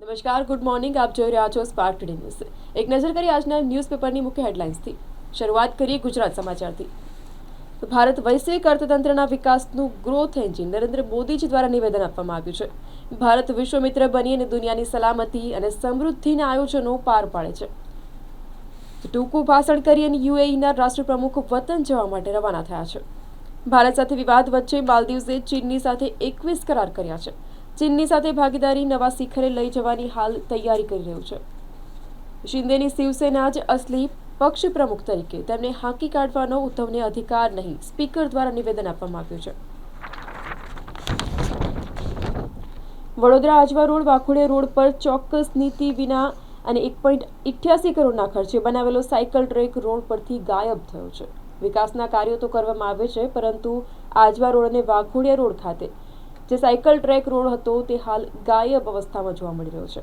નમસ્કાર, good morning. આપ જોઈ રહ્યા છો સ્પાર્ક ટુડે ન્યૂઝ એક નજર કરી આજના ન્યૂઝપેપરની મુખ્ય હેડલાઇન્સથી. શરૂઆત કરીએ ગુજરાત સમાચારથી. ભારત વૈશ્વિક અર્થતંત્રના વિકાસનું ગ્રોથ એન્જિન નરેન્દ્ર મોદીજી દ્વારા નિવેદન આપવામાં આવ્યું છે. ભારત વિશ્વમિત્ર બની અને દુનિયાની સલામતી અને સમૃદ્ધિના આયોજનો પાર પાડે છે. ટૂંકું ભાષણ કરી અને યુએઈના રાષ્ટ્રપ્રમુખ વતન જવા માટે રવાના થયા છે. ભારત સાથે વિવાદ વચ્ચે માલદીવ્સે ચીનની સાથે એકવીસ કરાર કર્યા છે. ચીનની સાથે ભાગીદારી નવા શિખરે લઈ જવાની હાલ તૈયારી કરી રહ્યું છે. શિંદેની શિવસેના જ અસલી પક્ષ પ્રમુખ તરીકે તેમને હાંકી કાઢવાનો ઉદ્ધવને અધિકાર નહીં, સ્પીકર દ્વારા નિવેદન આપવામાં આવ્યું છે. વડોદરા આજવા રોડ વાખોડે રોડ પર ચોક્કસ નીતિ વિના અને એક પોઈન્ટ ઇઠ્યાસી કરોડના ખર્ચે બનાવેલો સાયકલ ટ્રેક રોડ પરથી ગાયબ થયો છે. વિકાસના કાર્યો તો કરવામાં આવે છે, પરંતુ આજવા રોડ અને વાઘોડિયા રોડ ખાતે જે સાયકલ ટ્રેક રોડ હતો તે હાલ ગાયબ અવસ્થામાં જોવા મળી રહ્યો છે.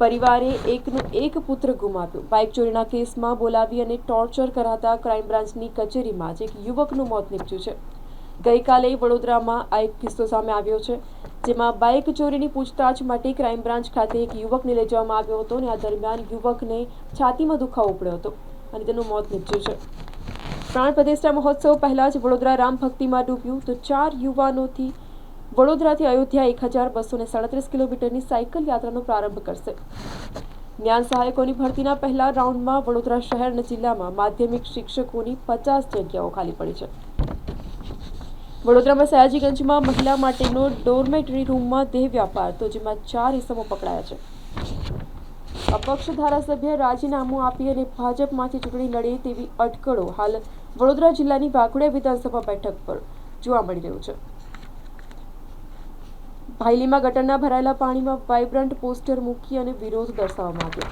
પરિવારે એકનું એક પુત્ર ગુમાવ્યો. બાઇક ચોરીના કેસમાં બોલાવી અને ટોર્ચર કરાતા ક્રાઇમ બ્રાન્ચની કચેરીમાં જ એક યુવકનું મોત નીપજ્યું છે. ગઈકાલે વડોદરામાં આ એક કિસ્સો સામે આવ્યો છે, જેમાં બાઇક ચોરીની પૂછતાછ માટે ક્રાઇમ બ્રાન્ચ ખાતે એક યુવકને લઈ જવામાં આવ્યો હતો અને આ દરમિયાન યુવકને છાતીમાં દુખાવો પડ્યો હતો અને તેનું મોત નીપજ્યું છે. પ્રાણ પ્રતિષ્ઠા મહોત્સવ પહેલાં જ વડોદરા રામ ભક્તિમાં ડૂબ્યું તો ચાર યુવાનોથી વડોદરાથી અયોધ્યા એક હજાર બસો ને સાડત્રીસ કિલોમીટરની સાયકલ યાત્રાનો પ્રારંભ કરશે. જ્ઞાન સહાયકોની ભરતીના પહેલા રાઉન્ડમાં વડોદરા શહેર અને જિલ્લામાં માધ્યમિક શિક્ષકોની પચાસ જગ્યાઓ ખાલી પડી છે. વડોદરામાં સયાજીગંજમાં મહિલા માટેનો ડોરમેટરી રૂમમાં દેહ વ્યાપાર, તો જેમાં ચાર ઇસમો પકડાયા છે. અપક્ષ ધારાસભ્ય રાજીનામું આપી અને ભાજપમાંથી ચૂંટણી લડે તેવી અટકળો હાલ વડોદરા જિલ્લાની વાઘોડિયા વિધાનસભા બેઠક પર જોવા મળી રહ્યું છે. ભાયલીમાં ગટરના ભરાયેલા પાણીમાં વાઇબ્રન્ટ પોસ્ટર મૂકી અને વિરોધ દર્શાવવામાં આવ્યો.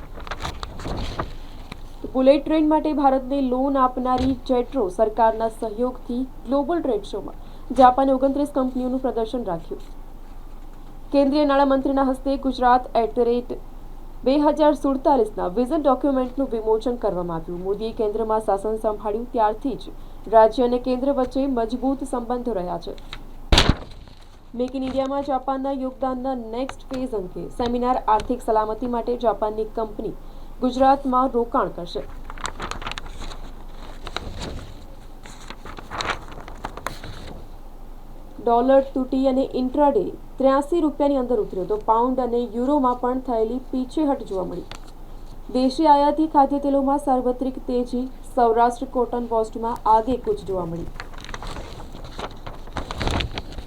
બુલેટ ટ્રેન માટે ભારતને લોન આપનારી જેટ્રો સરકારના સહયોગથી ગ્લોબલ ટ્રેડ શોમાં જાપાને ઓગણત્રીસ કંપનીઓનું પ્રદર્શન રાખ્યું. કેન્દ્રીય નાણામંત્રીના હસ્તે ગુજરાત એટ ધ રેટ બે હજાર સુડતાલીસના વિઝન ડોક્યુમેન્ટનું વિમોચન કરવામાં આવ્યું. મોદીએ કેન્દ્રમાં શાસન સંભાળ્યું, ત્યારથી જ રાજ્ય અને કેન્દ્ર વચ્ચે મજબૂત સંબંધો રહ્યા છે. મેક ઇન ઇન્ડિયામાં જાપાનના યોગદાનના નેક્સ્ટ ફેઝ અંગે સેમિનાર આર્થિક સલામતી માટે જાપાનની કંપની ગુજરાતમાં રોકાણ કરશે. ડોલર તૂટી અને ઇન્ટ્રાડે ત્ર્યાસી રૂપિયાની અંદર ઉતર્યો તો પાઉન્ડ અને યુરોમાં પણ થયેલી પીછેહટ જોવા મળી. દેશી આયાતી ખાદ્ય તેલોમાં સાર્વત્રિક તેજી સૌરાષ્ટ્ર કોટન પોસ્ટમાં આગેકૂચ જોવા મળી.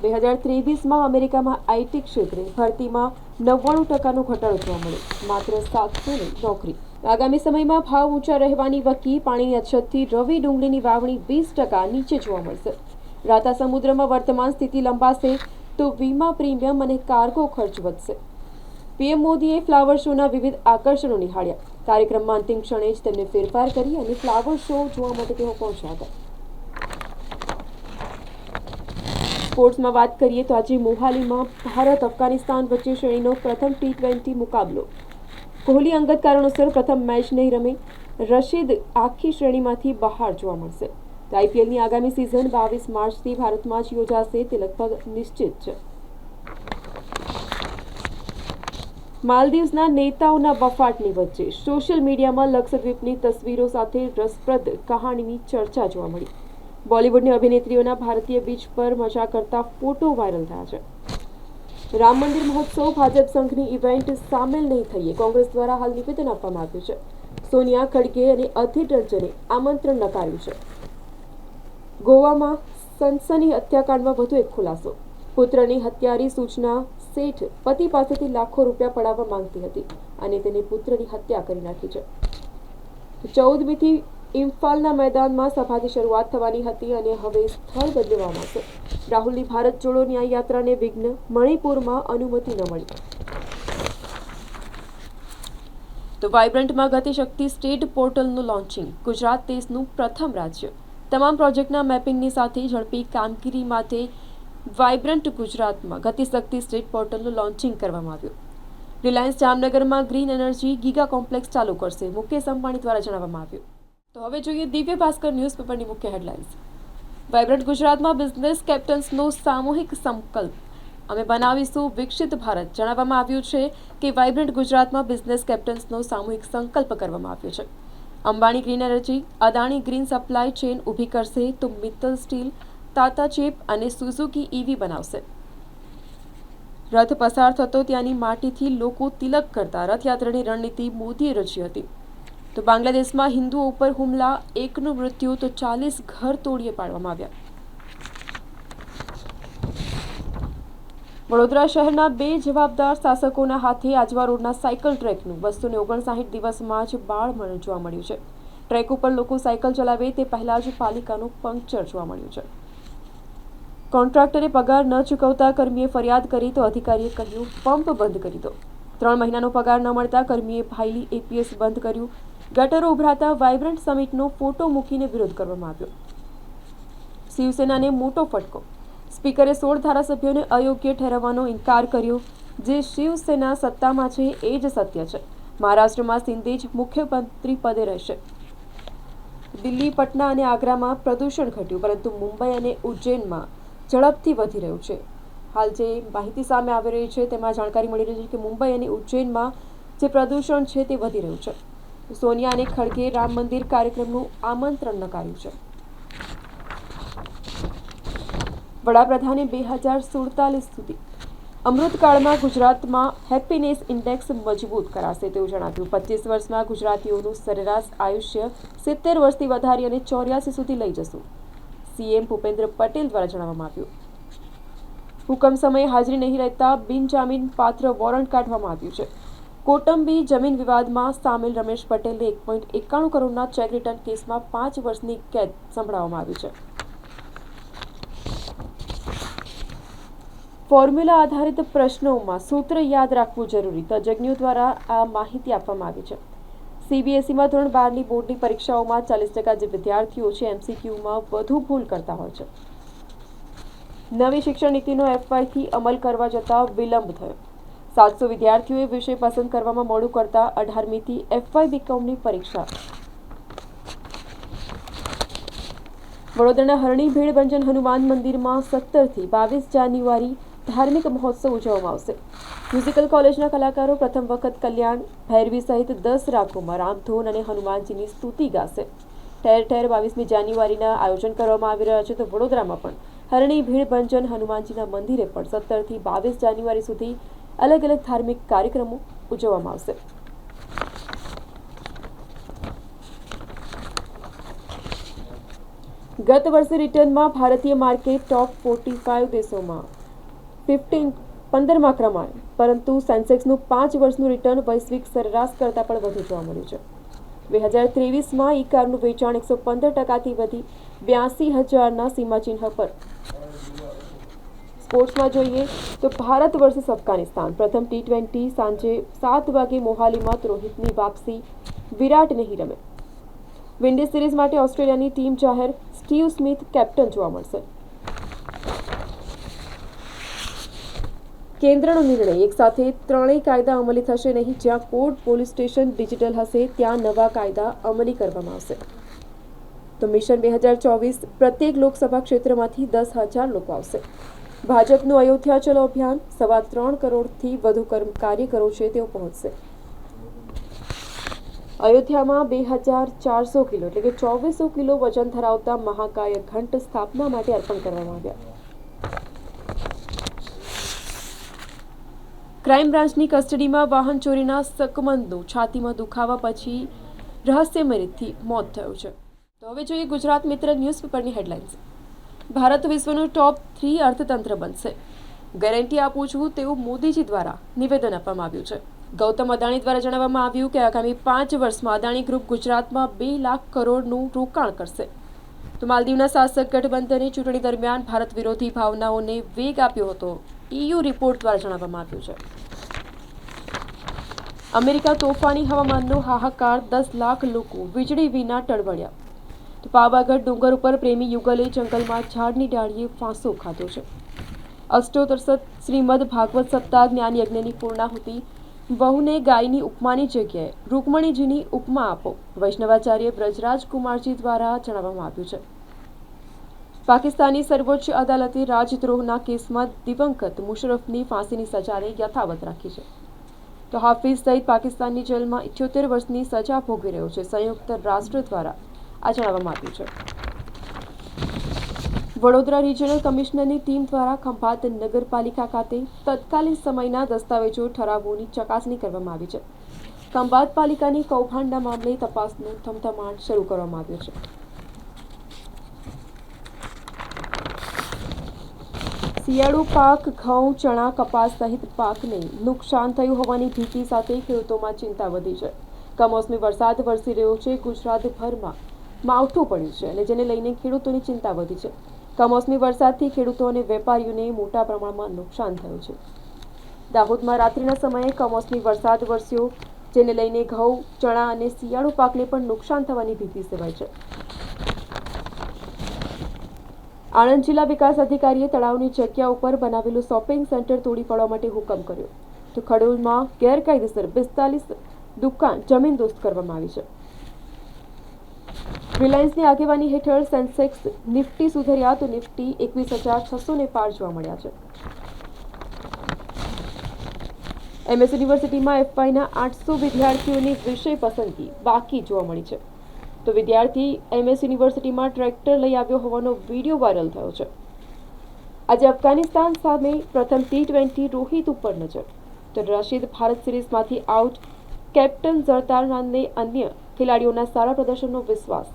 બે હજાર ત્રેવીસમાં અમેરિકામાં આઈટી ક્ષેત્રે ભરતીમાં નવ્વાણું ટકાનો ઘટાડો જોવા મળ્યો. માત્ર સાતસોની નોકરી. આગામી સમયમાં ભાવ ઊંચા રહેવાની વકી પાણીની અછતથી રવિ ડુંગળીની વાવણી વીસ ટકા નીચે જોવા મળશે. રાતા સમુદ્રમાં વર્તમાન સ્થિતિ લંબાશે તો વીમા પ્રીમિયમ અને કાર્ગો ખર્ચ વધશે. પીએમ મોદીએ ફ્લાવર શોના વિવિધ આકર્ષણો નિહાળ્યા. કાર્યક્રમમાં અંતિમ ક્ષણે જ તેમને ફેરફાર કરી અને ફ્લાવર શો જોવા માટે તેઓ પહોંચ્યા હતા. સ્પોર્ટ્સમાં વાત કરીએ તો આજે મોહાલીમાં ભારત, અફઘાનિસ્તાન વચ્ચે શ્રેણીનો પ્રથમ ટી ટ્વેન્ટી મુકાબલો. કોહલી અંગત કારણોસર પ્રથમ મેચ નહીં રમે. રશીદ આખી શ્રેણીમાંથી બહાર જોવા મળશે. તો આઈપીએલની આગામી સિઝન બાવીસ માર્ચથી ભારતમાં જ યોજાશે તે લગભગ નિશ્ચિત છે. માલદીવ્સના નેતાઓના બફાટની વચ્ચે સોશિયલ મીડિયામાં લક્ષદ્વીપની તસવીરો સાથે રસપ્રદ કહાણીની ચર્ચા જોવા મળી. બોલિવૂડની અભિનેત્રીઓના ભારતીય બીચ પર મજા કરતા ફોટો વાયરલ થયા છે. રામ મંદિર મહોત્સવ ભાજપ સંઘની ઇવેન્ટ સામેલ નહીં થઈએ, કોંગ્રેસ દ્વારા હાલ નિવેદન આપવામાં આવ્યું છે. સોનિયા ખડગે અને અધિર રંજને આમંત્રણ નકાર્યું છે. ગોવામાં સનસની હત્યાકાંડમાં વધુ એક ખુલાસો. પુત્રની હત્યારી સૂચના શેઠ પતિ પાસેથી લાખો રૂપિયા પડાવવા માંગતી હતી અને તેને પુત્રની હત્યા કરી નાખી છે. ચૌદમીથી ઇમ્ફાલના મેદાનમાં સભાથી શરૂઆત થવાની હતી અને હવે સ્થળ બદલવામાં આવશે. રાહુલની ભારત જોડો ન્યાય યાત્રાને વિઘ્ન, મણિપુરમાં અનુમતિ ન મળી. તો વાઇબ્રન્ટમાં ગતિશક્તિ સ્ટેટ પોર્ટલનું લોન્ચિંગ, ગુજરાત દેશનું પ્રથમ રાજ્ય. તમામ પ્રોજેક્ટના મેપિંગની સાથે ઝડપી કામગીરી માટે વાઇબ્રન્ટ ગુજરાતમાં ગતિશક્તિ સ્ટેટ પોર્ટલનું લોન્ચિંગ કરવામાં આવ્યું. રિલાયન્સ જામનગરમાં ગ્રીન એનર્જી ગીગા કોમ્પ્લેક્સ ચાલુ કરશે, મુકેશ અંબાણી દ્વારા જણાવવામાં આવ્યું. તો હવે જોઈએ દિવ્ય ભાસ્કર ન્યૂઝપેપરની મુખ્ય હેડલાઇન્સ. વાઇબ્રન્ટ ગુજરાતમાં બિઝનેસ કેપ્ટન્સનો સામૂહિક સંકલ્પ. અમે બનાવીશું વિકસિત ભારત. જણાવવામાં આવ્યું છે કે વાઇબ્રન્ટ ગુજરાતમાં બિઝનેસ કેપ્ટન્સનો સામૂહિક સંકલ્પ કરવામાં આવ્યો છે. Ambani green energy, Adani green supply chain ઊભી કરશે તો મિત્તલ સ્ટીલ, તાતા ચેપ અને સુઝુકી ઈવી બનાવશે. રથ પસાર થતો ત્યાંની માટીથી લોકો તિલક કરતા રથયાત્રાની રણનીતિ મોદીએ રચી હતી. તો બાંગ્લાદેશમાં હિન્દુઓ ઉપર હુમલા, એકનું મૃત્યુ, તો ચાલીસ ઘર તોડીએ પાડવામાં આવ્યા. વડોદરા શહેરના બે જવાબદાર શાસકોના હાથે આજવા રોડના સાયકલ ટ્રેકનું બસો ને ઓગણસાઠ દિવસમાં જ બાળ જોવા મળ્યું છે. ટ્રેક ઉપર લોકો સાયકલ ચલાવે તે પહેલા જ પાલિકાનું પંક્ચર જોવા મળ્યું છે. કોન્ટ્રાક્ટરે પગાર ન ચૂકવતા કર્મીએ ફરિયાદ કરી તો અધિકારીએ કહ્યું, પંપ બંધ કરી દો. ત્રણ મહિનાનો પગાર ન મળતા કર્મીએ ભાઈલી એપીએસ બંધ કર્યું. ગટરો ઉભરાતા વાઇબ્રન્ટ સમિટનો ફોટો મૂકીને વિરોધ કરવામાં આવ્યો. શિવસેનાને મોટો ફટકો. સ્પીકરે સોળ ધારાસભ્યોને અયોગ્ય ઠેરવવાનો ઇનકાર કર્યો. જે શિવસેના સત્તામાં છે એ જ સત્ય છે. મહારાષ્ટ્રમાં સિંધે જ મુખ્યમંત્રી પદે રહેશે. દિલ્હી, પટના અને આગ્રામાં પ્રદૂષણ ઘટ્યું, પરંતુ મુંબઈ અને ઉજ્જૈનમાં ઝડપથી વધી રહ્યું છે. હાલ જે માહિતી સામે આવી રહી છે તેમાં જાણકારી મળી રહી છે કે મુંબઈ અને ઉજ્જૈનમાં જે પ્રદૂષણ છે તે વધી રહ્યું છે. સોનિયા અને ખડગે રામ મંદિર કાર્યક્રમનું આમંત્રણ નકાર્યું છે. વડાપ્રધાને બે હજાર સુડતાલીસ સુધી અમૃતકાળમાં ગુજરાતમાં હેપીનેસ ઇન્ડેક્સ મજબૂત કરાશે તેવું જણાવ્યું. પચીસ વર્ષમાં ગુજરાતીઓનું સરેરાશ આયુષ્ય સિત્તેર વર્ષથી વધારી અને ચોર્યાસી સુધી લઈ જશું. સીએમ ભૂપેન્દ્ર પટેલ દ્વારા જણાવવામાં આવ્યું. હુકમ સમયે હાજરી નહીં રહેતા બિનજામીન પાત્ર વોરંટ કાઢવામાં આવ્યું છે. કોટંબી જમીન વિવાદમાં સામેલ રમેશ પટેલને એક પોઈન્ટ એકાણું કરોડના ચેક રિટર્ન કેસમાં પાંચ વર્ષની કેદ સંભળાવવામાં આવી છે. ફોર્મ્યુલા આધારિત પ્રશ્નોમાં સૂત્ર યાદ રાખવું જરૂરી તજજ્ઞો દ્વારા આ માહિતી આપવામાં આવી છે. સીબીએસઈમાં ધોરણ બારની બોર્ડની પરીક્ષાઓમાં ચાલીસ ટકા જે વિદ્યાર્થીઓ છે, એમસીક્યુમાં વધુ ભૂલ કરતા હોય છે. નવી શિક્ષણ નીતિનો એફવાયથી અમલ કરવા જતાં વિલંબ થયો. સાતસો વિદ્યાર્થીઓએ વિષય પસંદ કરવામાં મોડું કરતા અઢારમીથી એફવાય બીકોમની પરીક્ષા. વડોદરાના હરણી ભીડભંજન હનુમાન મંદિરમાં સત્તરથી બાવીસ જાન્યુઆરી ધાર્મિક મહોત્સવ ઉજવવામાં આવશે. મ્યુઝિકલ કોલેજના કલાકારો પ્રથમ વખત કલ્યાણ, ભૈરવી સહિત દસ રાગોમાં રામધૂન અને હનુમાનજીની સ્તુતિ ગાશે. ઠેર ઠેર બાવીસમી જાન્યુઆરીના આયોજન કરવામાં આવી રહ્યા છે તો વડોદરામાં પણ હરણી ભીડ ભંજન હનુમાનજીના મંદિરે પણ સત્તરથી બાવીસ જાન્યુઆરી સુધી અલગ અલગ ધાર્મિક કાર્યક્રમો ઉજવવામાં આવશે. ગત વર્ષે રિટર્નમાં ભારતીય માર્કેટ ટોપ ફોર્ટી ફાઇવ દેશોમાં ફિફ્ટીન, પંદરમાં ક્રમાણે પરંતુ સેન્સેક્સનું પાંચ વર્ષનું રિટર્ન વૈશ્વિક સરેરાશ કરતાં પણ વધુ જોવા મળ્યું છે. બે હજાર ત્રેવીસમાં ઈ કારનું વેચાણ એકસો પંદર ટકાથી વધી બ્યાસી હજારના સીમાચિહ્ન પર સ્પોર્ટ્સમાં જોઈએ તો ભારત વર્સિસ અફઘાનિસ્તાન. પ્રથમ ટી ટ્વેન્ટી સાંજે સાત વાગે મોહાલીમાં રોહિતની વાપસી. વિરાટ નહીં રમે. વિન્ડીઝ સિરીઝ માટે ઓસ્ટ્રેલિયાની ટીમ જાહેર. સ્ટીવ સ્મિથ કેપ્ટન જોવા મળશે. કેન્દ્રનો નિર્ણય. એક સાથે ત્રણેય કાયદા અમલી થશે નહીં. જ્યાં કોર્ટ, પોલીસ સ્ટેશન, ડિજિટલ હશે, ત્યાં નવા કાયદા અમલી કરવામાં આવશે. તો મિશન બે હજાર ચોવીસ પ્રત્યેક લોકસભા ક્ષેત્રમાંથી દસ હજાર લોકો આવશે. ભાજપનું અયોધ્યા ચલો અભિયાન સવા ત્રણ કરોડથી વધુ કાર્યકરો છે તેઓ પહોંચશે. અયોધ્યામાં બે હજાર ચારસો કિલો એટલે કે ચોવીસો કિલો વજન ધરાવતા મહાકાય ઘંટ સ્થાપના માટે અર્પણ કરવામાં આવ્યા. ક્રાઇમ બ્રાન્ચની કસ્ટડીમાં વાહન ચોરીના સકમંદનું છાતીમાં દુખાવા પછી રહસ્યમય રીતથી મોત થયું છે. તો હવે જોઈએ ગુજરાત મિત્ર ન્યૂઝપેપરની હેડલાઇન્સ. ભારત વિશ્વનું ટોપ થ્રી અર્થતંત્ર બનશે. ગેરંટી આપું છું તેવું મોદીજી દ્વારા નિવેદન આપવામાં આવ્યું છે. ગૌતમ અદાણી દ્વારા જણાવવામાં આવ્યું કે આગામી પાંચ વર્ષમાં અદાણી ગ્રુપ ગુજરાતમાં બે લાખ કરોડનું રોકાણ કરશે. તો માલદીવના શાસક ગઠબંધને ચૂંટણી દરમિયાન ભારત વિરોધી ભાવનાઓને વેગ આપ્યો હતો. ઈયુ રિપોર્ટ દ્વારા જણાવવામાં આવ્યું છે. અમેરિકા તોફાની હવામાનનો હાહાકાર, દસ લાખ લોકો વીજળી વિના ટળવળ્યા. તો પાવાગઢ ડુંગર ઉપર પ્રેમી યુગલે જંગલમાં ઝાડની ડાળીએ ફાંસો ખાધો છે. અષ્ટોતરસત શ્રીમદ ભાગવત સપ્તાહ જ્ઞાન યજ્ઞની પૂર્ણાહુતિ. વહુને ગાયની ઉપમાની જગ્યાએ રૂકમણીજીની ઉપમા આપો. વૈષ્ણવાચાર્ય બ્રજરાજ કુમારજી દ્વારા જણાવવામાં આવ્યું છે. પાકિસ્તાની સર્વોચ્ચ અદાલતે રાજદ્રોહના કેસમાં દિવંગત મુશરફની ફાંસીની સજાને યથાવત રાખી છે. તો હાફિઝ સઈદ પાકિસ્તાનની જેલમાં ઇઠ્યોતેર વર્ષની સજા ભોગવી રહ્યો છે. સંયુક્ત રાષ્ટ્ર દ્વારા આ જણાવવામાં આવ્યું છે. વડોદરા રિજિયનલ કમિશનરની ટીમ દ્વારા ખંભાત નગરપાલિકા ખાતે તત્કાલીન સમયના દસ્તાવેજો ઠરાવોની ચકાસણી કરવામાં આવી છે. ખંભાત પાલિકાની કૌભાંડના મામલે તપાસનો થમથમાટ શરૂ કરવામાં આવ્યો છે. શિયાળુ પાક, ઘઉં, ચણા, કપાસ સહિત પાકને નુકસાન થયું હોવાની ભીતિ સાથે ખેડૂતોમાં ચિંતા વધી છે. કમોસમી વરસાદ વરસી રહ્યો છે. ગુજરાતભરમાં માવઠું પડ્યું છે અને જેને લઈને ખેડૂતોની ચિંતા વધી છે. કમોસમી વરસાદથી ખેડૂતો અને વેપારીઓને મોટા પ્રમાણમાં નુકસાન થયું છે. દાહોદમાં રાત્રિના સમયે કમોસમી વરસાદ વરસ્યો, જેને લઈને ઘઉં, ચણા અને શિયાળુ પાકને પણ નુકસાન થવાની ભીતિ સેવાય છે. આણંદ જિલ્લા વિકાસ અધિકારીએ તળાવની જગ્યા ઉપર બનાવેલું શોપિંગ સેન્ટર તોડી પાડવા માટે હુકમ કર્યો. તો ખડોલમાં ગેરકાયદેસર પિસ્તાલીસ દુકાન જમીનદોસ્ત કરવામાં આવી છે. રિલાયન્સની આગેવાની હેઠળ સેન્સેક્સ નિફ્ટી સુધર્યા તો નિફ્ટી એકવીસ હજાર છસો ને પાર જોવા મળ્યા છે. એમએસ યુનિવર્સિટીમાં એફવાયના આઠસો વિદ્યાર્થીઓની વિષય પસંદગી બાકી જોવા મળી છે. તો વિદ્યાર્થી એમએસ યુનિવર્સિટીમાં ટ્રેક્ટર લઈ આવ્યો હોવાનો વીડિયો વાયરલ થયો છે. આજે અફઘાનિસ્તાન સામે પ્રથમ ટી ટ્વેન્ટી રોહિત ઉપર નજર. તો રશીદ ભારત સિરીઝમાંથી આઉટ કેપ્ટન ઝરતારનાનને અન્ય ખેલાડીઓના સારા પ્રદર્શનનો વિશ્વાસ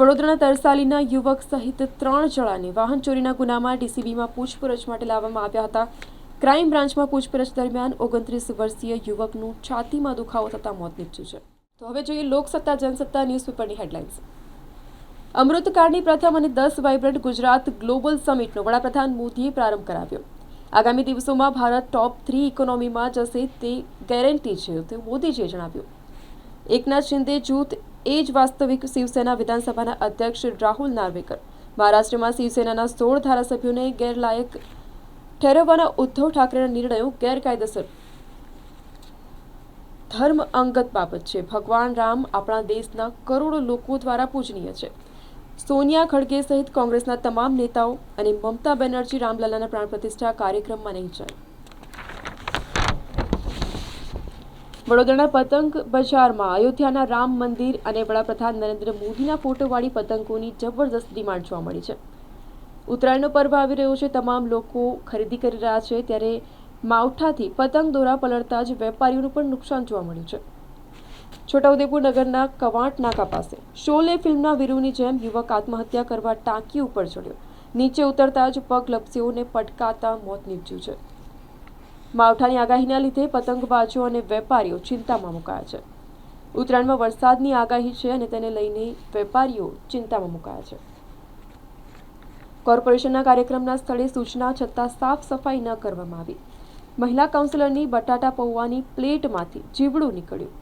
વડોદરાના તરસાલીના યુવક સહિત ત્રણ જણાને વાહન ચોરીના ગુનામાં ડીસીબીમાં પૂછપરછ માટે લાવવામાં આવ્યા હતા. ક્રાઇમ બ્રાન્ચમાં પૂછપરછ દરમિયાન ઓગણત્રીસ વર્ષીય યુવકનું છાતીમાં દુખાવો થતાં મોત નીપજ્યું છે. તો હવે જોઈએ લોકસત્તા, જનસત્તા ન્યૂઝપેપરની હેડલાઇન્સ. અમૃતકાળની પ્રથમ અને દસ વાઇબ્રન્ટ ગુજરાત ગ્લોબલ સમિટનો વડાપ્રધાન મોદીએ પ્રારંભ કરાવ્યો. આગામી દિવસોમાં ભારત ટોપ થ્રી ઇકોનોમીમાં જશે તે ગેરંટી છે તે મોદીજીએ જણાવ્યું. એકનાથ શિંદે જૂથ એ જ વાસ્તવિક શિવસેના વિધાનસભાના અધ્યક્ષ રાહુલ નાર્વેકર. મહારાષ્ટ્રમાં શિવસેનાના સોળ ધારાસભ્યોને ગેરલાયક ઠેરવવાના ઉદ્ધવ ઠાકરેના નિર્ણયો ગેરકાયદેસર. ધર્મ અંગત બાબત છે. ભગવાન રામ આપણા દેશના કરોડો લોકો દ્વારા પૂજનીય છે. સોનિયા ખડગે સહિત કોંગ્રેસના તમામ નેતાઓ અને મમતા બેનર્જી રામલલાના પ્રાણ પ્રતિષ્ઠા કાર્યક્રમમાં નહીં જાય. વડોદરાના પતંગ બજારમાં અયોધ્યાના રામ મંદિર અને વડાપ્રધાન નરેન્દ્ર મોદીના ફોટોવાળી પતંગોની જબરદસ્ત ડિમાન્ડ જોવા મળી છે. ઉત્તરાયણનો પર્વ આવી રહ્યો છે, તમામ લોકો ખરીદી કરી રહ્યા છે, ત્યારે માવઠાથી પતંગ દોરા પલળતા જ વેપારીઓનું પણ નુકસાન જોવા મળ્યું છે. છોટાઉદેપુર નગરના કવાંટ નાકા પાસે શોલે ફિલ્મના વીરુની જેમ યુવક આત્મહત્યા કરવા ટાંકી ઉપર ચડ્યો. નીચે ઉતરતા જ પગ લપસીઓને પટકાતા મોત નીપજ્યું છે. માવઠાની આગાહીના લીધે પતંગબાજો અને વેપારીઓ ચિંતામાં મુકાયા છે. ઉત્તરાયણમાં વરસાદની આગાહી છે અને તેને લઈને વેપારીઓ ચિંતામાં મુકાયા છે. કોર્પોરેશનના કાર્યક્રમના સ્થળે સૂચના છતાં સાફ સફાઈ ન કરવામાં આવી. મહિલા કાઉન્સિલરની બટાટા પૌવાની પ્લેટમાંથી જીવડું નીકળ્યું.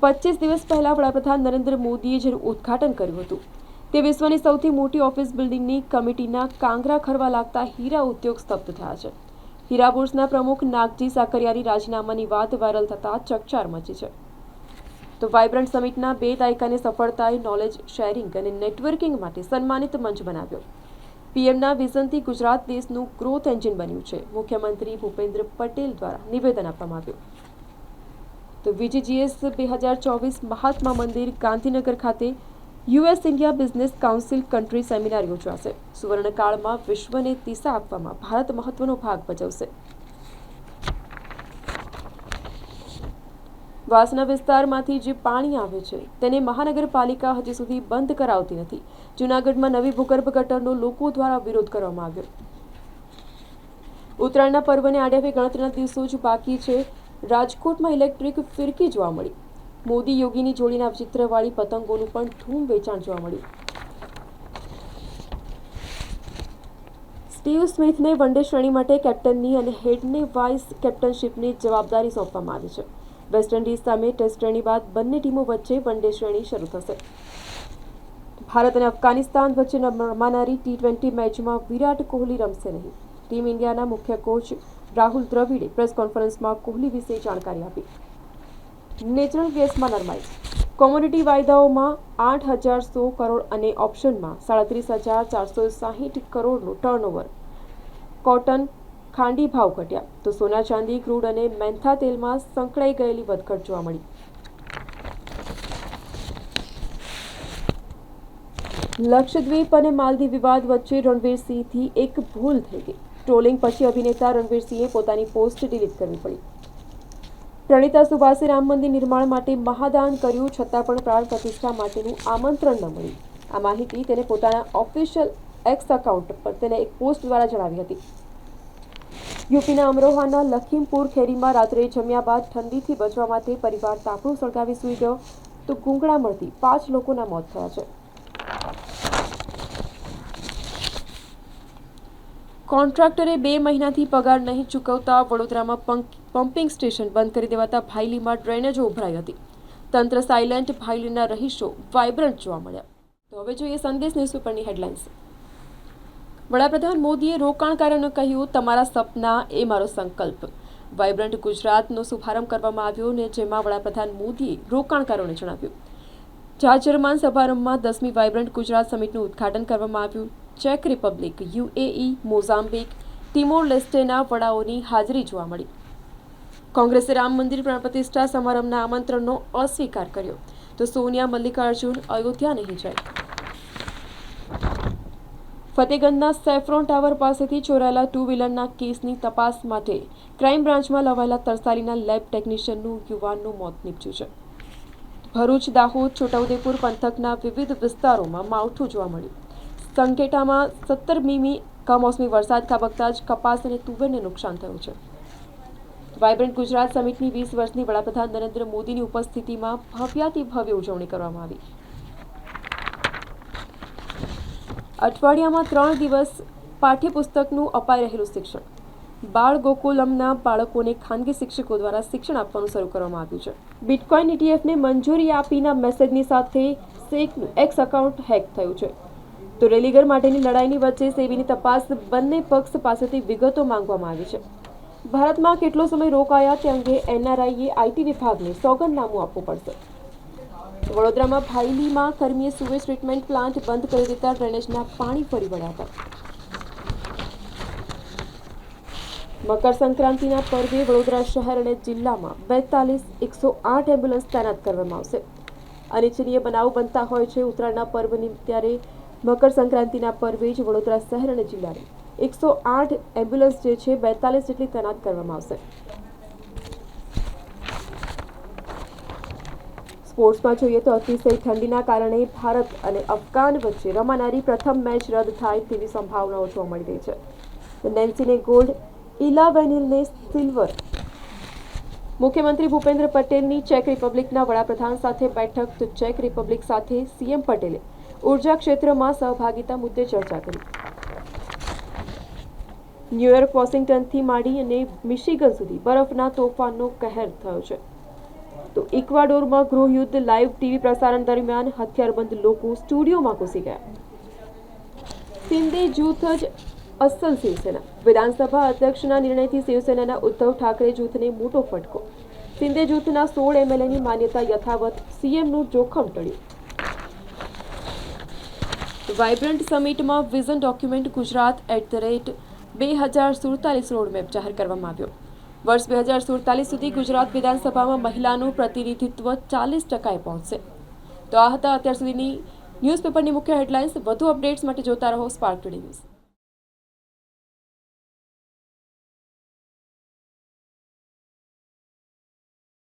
પચીસ દિવસ પહેલા વડાપ્રધાન નરેન્દ્ર મોદીએ જેનું ઉદ્ઘાટન કર્યું હતું. તે વિશ્વની સૌથી મોટી ઓફિસ બિલ્ડિંગની કમિટીના કાંગરા ખરવા લાગતા હીરા ઉદ્યોગ સ્તબ્ધ થયા છે. હીરા બોર્ડ્સના પ્રમુખ નાગજી સાકરિયાની રાજીનામાની વાત વાયરલ થતાં ચકચાર મચી છે. તો વાઇબ્રન્ટ સમિટના બે દાયકાની સફળતાએ નોલેજ શેરિંગ અને નેટવર્કિંગ માટે સન્માનિત મંચ બનાવ્યો. પીએમના વિઝનથી ગુજરાત દેશનું ગ્રોથ એન્જિન બન્યું છે. મુખ્યમંત્રી ભૂપેન્દ્ર પટેલ દ્વારા નિવેદન આપવામાં આવ્યું. તો વીજીજીએસ બે હજાર ચોવીસ મહાત્મા મંદિર ગાંધીનગર ખાતે US India business council country seminar યોજાશે સુવર્ણકાળમાં વિશ્વને દિશા આપવામાં ભારત મહત્વનો ભાગ ભજવશે. વાસના વિસ્તારમાંથી જે પાણી આવે છે, તેને મહાનગરપાલિકા હજી સુધી બંધ કરાવતી નથી. જૂનાગઢમાં નવી ભૂગર્ભ ગટરનો લોકો દ્વારા વિરોધ કરવામાં આવ્યો. ઉત્તરાયણના પર્વને આડ્યાવે ગણતરીના દિવસો જ બાકી છે. રાજકોટમાં ઇલેક્ટ્રિક ફિરકી જોવા મળી. મોદી યોગીની જોડીના ચિત્રવાળી પતંગોનું પણ ધૂમ વેચાણ જોવા મળ્યું. સ્ટીવ સ્મિથને વનડે શ્રેણી માટે કેપ્ટનની અને હેડને વાઇસ કેપ્ટનશીપની જવાબદારી સોંપવામાં આવી છે. વેસ્ટ ઇન્ડિઝ સામે ટેસ્ટ શ્રેણી બાદ બંને ટીમો વચ્ચે વનડે શ્રેણી શરૂ થશે. ભારત અને અફઘાનિસ્તાન વચ્ચે રમાનારી ટી ટ્વેન્ટી મેચમાં વિરાટ કોહલી રમશે નહીં. ટીમ ઇન્ડિયાના મુખ્ય કોચ રાહુલ દ્રવિડે પ્રેસ કોન્ફરન્સમાં કોહલી વિશે જાણકારી આપી. નેચરલ ગેસમાં નરમાઈ કોમોડિટી વાયદાઓમાં આઠ હજાર સો કરોડ અને ઓપ્શનમાં સાડત્રીસ હજાર ચારસો સાહીઠ કરોડનું ટર્નઓવર કોટન ખાંડી ભાવ ઘટ્યા તો સોના ચાંદી, ક્રૂડ અને મેન્થા તેલમાં સંકળાઈ ગયેલી વધઘટ જોવા મળી. લક્ષદ્વીપ અને માલદીવ વિવાદ વચ્ચે રણવીરસિંહથી એક ભૂલ થઈ ગઈ. ટ્રોલિંગ પછી અભિનેતા રણવીરસિંહે પોતાની પોસ્ટ ડિલીટ કરવી પડી. પ્રણીતા સુભાષે રામ મંદિર નિર્માણ માટે મહાદાન કર્યું છતાં પણ પ્રાણ પ્રતિષ્ઠા માટેનું આમંત્રણ ન મળ્યું. આ માહિતી તેને પોતાના ઓફિશિયલ એક્સ એકાઉન્ટ પર તેને એક પોસ્ટ દ્વારા જણાવી હતી. યુપીના અમરોહાના લખીમપુર ખેરીમાં રાત્રે જમ્યા બાદ ઠંડીથી બચવા માટે પરિવાર તાપણું સળગાવી સૂઈ ગયો તો ગુંગળામણથી પાંચ લોકોના મોત થયા છે. કોન્ટ્રાક્ટરે બે મહિનાથી પગાર નહીં ચૂકવતા વડોદરામાં પમ્પિંગ સ્ટેશન બંધ કરી દેવાતા ભાયલીમાં ડ્રેનેજો ઉભરાઈ હતી. તંત્ર સાયલન્ટ ભાયલીના રહીશો વાઇબ્રન્ટ જોવા મળ્યા. તો હવે જોઈએ સંદેશ ન્યૂઝપેપરની હેડલાઇન્સ. વડાપ્રધાન મોદીએ રોકાણકારોને કહ્યું, તમારા સપના એ મારો સંકલ્પ. વાઇબ્રન્ટ ગુજરાતનો શુભારંભ કરવામાં આવ્યો ને જેમાં વડાપ્રધાન મોદીએ રોકાણકારોને જણાવ્યું. જાજરમાન સમારંભમાં દસમી વાઇબ્રન્ટ ગુજરાત સમિટનું ઉદ્ઘાટન કરવામાં આવ્યું. ચેક રિપબ્લિક, યુએઈ, મોઝામ્બિક ટિમોર લેસ્ટેના વડાઓની હાજરી જોવા મળી. કોંગ્રેસે રામ મંદિર પ્રતિષ્ઠા સમારંભના આમંત્રણનો અસ્વીકાર કર્યો. તો સોનિયા મલ્લિકાર્જુન અયોધ્યા નહીં જાય. ફતેગંજના સેફ્રોન ટાવર પાસેથી ચોરાયેલા ટુ વ્હીલરના કેસની તપાસ માટે ક્રાઇમ બ્રાન્ચમાં લવાયેલા તરસાલીના લેબ ટેકનિશિયનનું યુવાનનું મોત નીપજ્યું છે. ભરૂચ, દાહોદ, છોટાઉદેપુર પંથકના વિવિધ વિસ્તારોમાં માવઠું જોવા મળ્યું. સંકેટામાં સત્તર મીમી કમોસમી વરસાદ ખાબકતા જ કપાસ અને તુવેરને નુકસાન થયું છે. વાઇબ્રન્ટ ગુજરાત સમિટની વીસ વર્ષની વડાપ્રધાન નરેન્દ્ર મોદીની ઉપસ્થિતિમાં ભવ્યાતિ ભવ્ય ઉજવણી કરવામાં આવી. અઠવાડિયામાં ત્રણ દિવસ પાઠ્યપુસ્તકનું અપાઈ રહેલું શિક્ષણ. બાળ ગોકુલમના બાળકોને ખાનગી શિક્ષકો દ્વારા શિક્ષણ આપવાનું શરૂ કરવામાં આવ્યું છે. બિટકોઇન ઇટીએફને મંજૂરી આપીના મેસેજની સાથે શેખનું એક્સ એકાઉન્ટ હેક થયું છે. તો રેલીગર માટેની લડાઈની વચ્ચે સેબીની તપાસ બંને પક્ષ પાસેથી વિગતો માંગવામાં આવી છે. ભારતમાં કેટલો સમય રોકાયા તે અંગે એનઆરઆઈએ આઈટી વિભાગને સોગંદનામું આપવું પડશે. વડોદરામાં ભાઈલીમાં કર્મીએ સુવેજ ટ્રીટમેન્ટ પ્લાન્ટ બંધ કરી દેતા ડ્રેનેજના પાણી ફરી વળ્યા હતા. મકર સંક્રાંતિના પર્વે વડોદરા શહેર અને જિલ્લામાં બેતાલીસ, એકસો આઠ એમ્બ્યુલન્સ તૈનાત કરવામાં આવશે. અનિચ્છનીય બનાવ બનતા હોય છે, ઉત્તરાયણના પર્વની ત્યારે મકર સંક્રાંતિના પર્વે જ વડોદરા શહેર અને જિલ્લાની એકસો આઠ એમ્બ્યુલન્સ જે છે, બેતાલીસ જેટલી તૈનાત કરવામાં આવશે. સ્પોર્ટ્સમાં જોઈએ તો અતિશય ઠંડીના કારણે ભારત અને અફઘાન વચ્ચે રમાનારી પ્રથમ મેચ રદ થાય તેવી સંભાવનાઓ જોવા મળી રહી છે. નેન્સીને ગોલ્ડ ઇલા વેનિલને સિલ્વર. મુખ્યમંત્રી ભૂપેન્દ્ર પટેલની ચેક રિપબ્લિકના વડાપ્રધાન સાથે બેઠક, તો ચેક રિપબ્લિક સાથે સીએમ પટેલે ઊર્જા ક્ષેત્રમાં સહભાગિતા મુદ્દે ચર્ચા કરી. ન્યુયોર્ક વોશિંગ્ટનથી માંડી અને મિશિગન સુધી બરફના તોફાનનો કહેર થયો છે. તો ઇક્વાડોરમાં ગૃહયુદ્ધ લાઈવ ટીવી પ્રસારણ દરમિયાન હથિયારબંધ લોકો સ્ટુડિયોમાં ઘૂસી ગયા. સિંધે જૂથ જ અસલ શિવસેના. વિધાનસભા અધ્યક્ષના નિર્ણયથી શિવસેનાના ઉદ્ધવ ઠાકરે જૂથને મોટો ફટકો. સિંદે જૂથના સોળ એમએલએની માન્યતા યથાવત સીએમનું જોખમ ટળ્યું. Vibrant સમિટમાં vision document Gujarat at the rate બે હજાર સુડતાલીસ રોડમેપ જાહેર કરવામાં આવ્યો. વર્ષ બે હજાર સુડતાલીસ સુધી ગુજરાત વિધાનસભામાં મહિલાનું પ્રતિનિધિત્વ ચાલીસ ટકાએ પહોંચશે. તો આ હતા અત્યાર સુધીની ન્યૂઝપેપરની મુખ્ય હેડલાઇન્સ. વધુ અપડેટ્સ માટે જોતા રહો સ્પાર્ક ન્યૂઝ